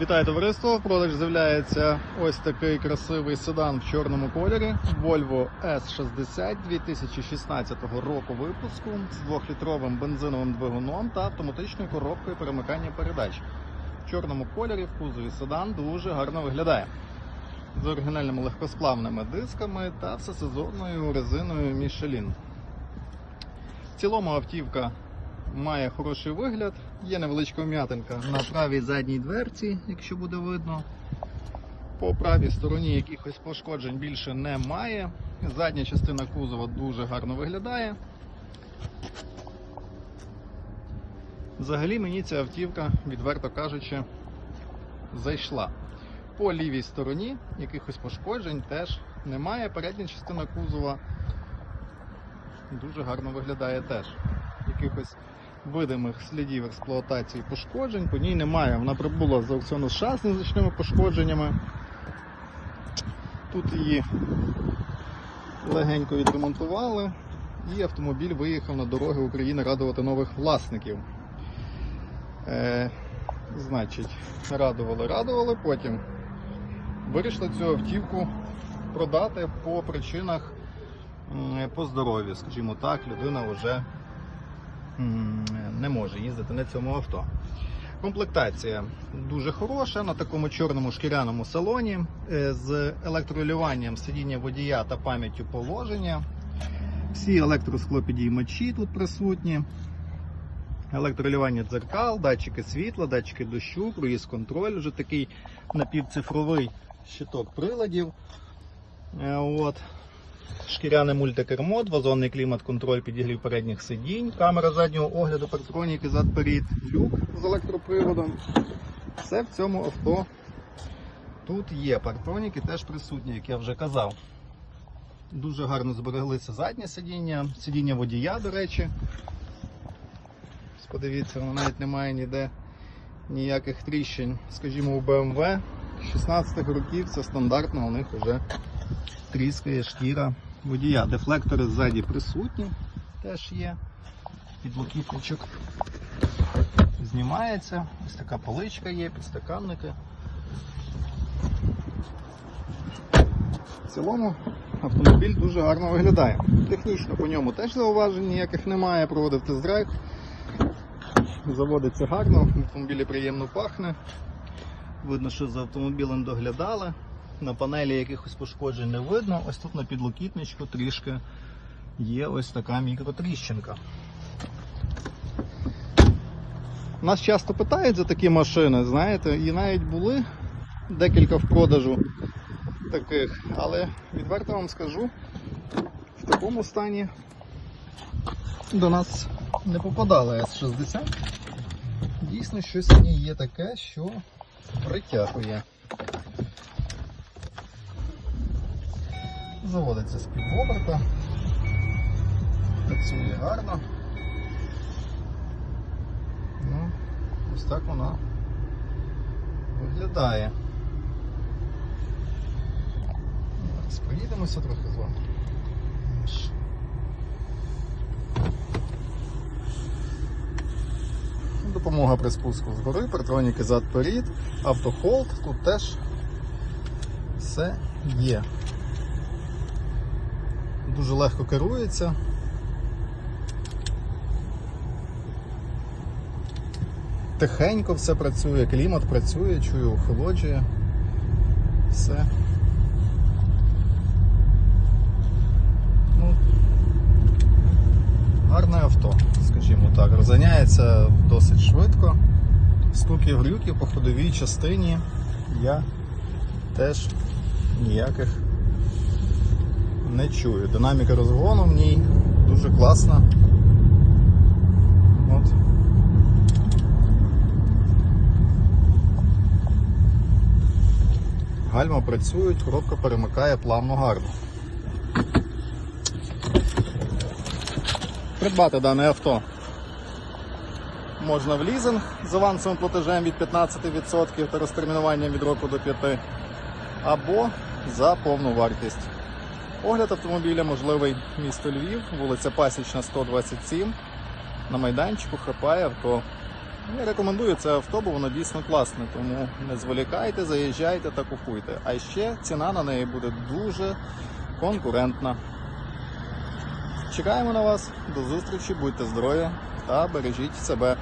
Вітаю товариство! В продаж з'являється ось такий красивий седан в чорному кольорі Volvo S60 2016 року випуску з 2-літровим бензиновим двигуном та автоматичною коробкою перемикання передач. В чорному кольорі в кузові седан дуже гарно виглядає. З оригінальними легкосплавними дисками та всесезонною резиною Michelin. В цілому автівка має хороший вигляд, є невеличка вм'ятинка на правій задній дверці, якщо буде видно. По правій стороні якихось пошкоджень більше немає. Задня частина кузова дуже гарно виглядає. Взагалі мені ця автівка, відверто кажучи, зайшла. По лівій стороні якихось пошкоджень теж немає. Передня частина кузова дуже гарно виглядає теж. Якихось видимих слідів експлуатації пошкоджень по ній немає. Вона прибула з аукціону з незначними пошкодженнями. Тут її легенько відремонтували, і автомобіль виїхав на дороги України радувати нових власників. Е, значить, радували, радували, потім вирішили цю автівку продати по причинах по здоров'ю, скажімо так, людина вже не може їздити на цьому авто. Комплектація дуже хороша на такому чорному шкіряному салоні е, з електролюванням сидіння водія та пам'яттю положення. Всі електросклопідіймачі тут присутні. Електролювання дзеркал, датчики світла, датчики дощу, круїз контроль, вже такий напівцифровий щиток приладів. Е, От. Шкіряне мультикермо, двозонний клімат-контроль, підігрів передніх сидінь, камера заднього огляду, парктроніки зад-перед, люк з електроприводом. Все в цьому авто тут є. Парктроніки теж присутні, як я вже казав. Дуже гарно збереглися заднє сидіння, сидіння водія, до речі. Подивіться, воно навіть немає ніде ніяких тріщин. Скажімо, у BMW 16-х років це стандартно, у них вже тріскає шкіра водія. Дефлектори ззаді присутні, теж є. Підлокітничок знімається. Ось така поличка є, підстаканники. В цілому автомобіль дуже гарно виглядає. Технічно по ньому теж зауважень ніяких немає, проводив тест-драйв. Заводиться гарно, в автомобілі приємно пахне. Видно, що за автомобілем доглядали. На панелі якихось пошкоджень не видно. Ось тут на підлокітничку трішки є ось така мікротріщинка. Нас часто питають за такі машини, знаєте, і навіть були декілька в продажу таких, але відверто вам скажу, в такому стані до нас не попадали С60. Дійсно, щось в ній є таке, що притягує. Заводиться з півоберта. Працює гарно. Ну, ось так вона виглядає. Зараз проїдемося трохи з вами. Допомога при спуску згори, партроніки зад перед, автохолд, тут теж все є дуже легко керується. Тихенько все працює, клімат працює, чую, охолоджує. Все. Ну, гарне авто, скажімо так. Розганяється досить швидко. Стуків глюків по ходовій частині я теж ніяких не чую. Динаміка розгону в ній дуже класна. От. Гальма працюють, коробка перемикає плавно гарно. Придбати дане авто можна в лізинг з авансовим платежем від 15% та розтермінуванням від року до 5 або за повну вартість. Огляд автомобіля можливий місто Львів, вулиця Пасічна, 127. На майданчику хапає авто. Я рекомендую це авто, бо воно дійсно класне, тому не зволікайте, заїжджайте та купуйте. А ще ціна на неї буде дуже конкурентна. Чекаємо на вас. До зустрічі, будьте здорові та бережіть себе.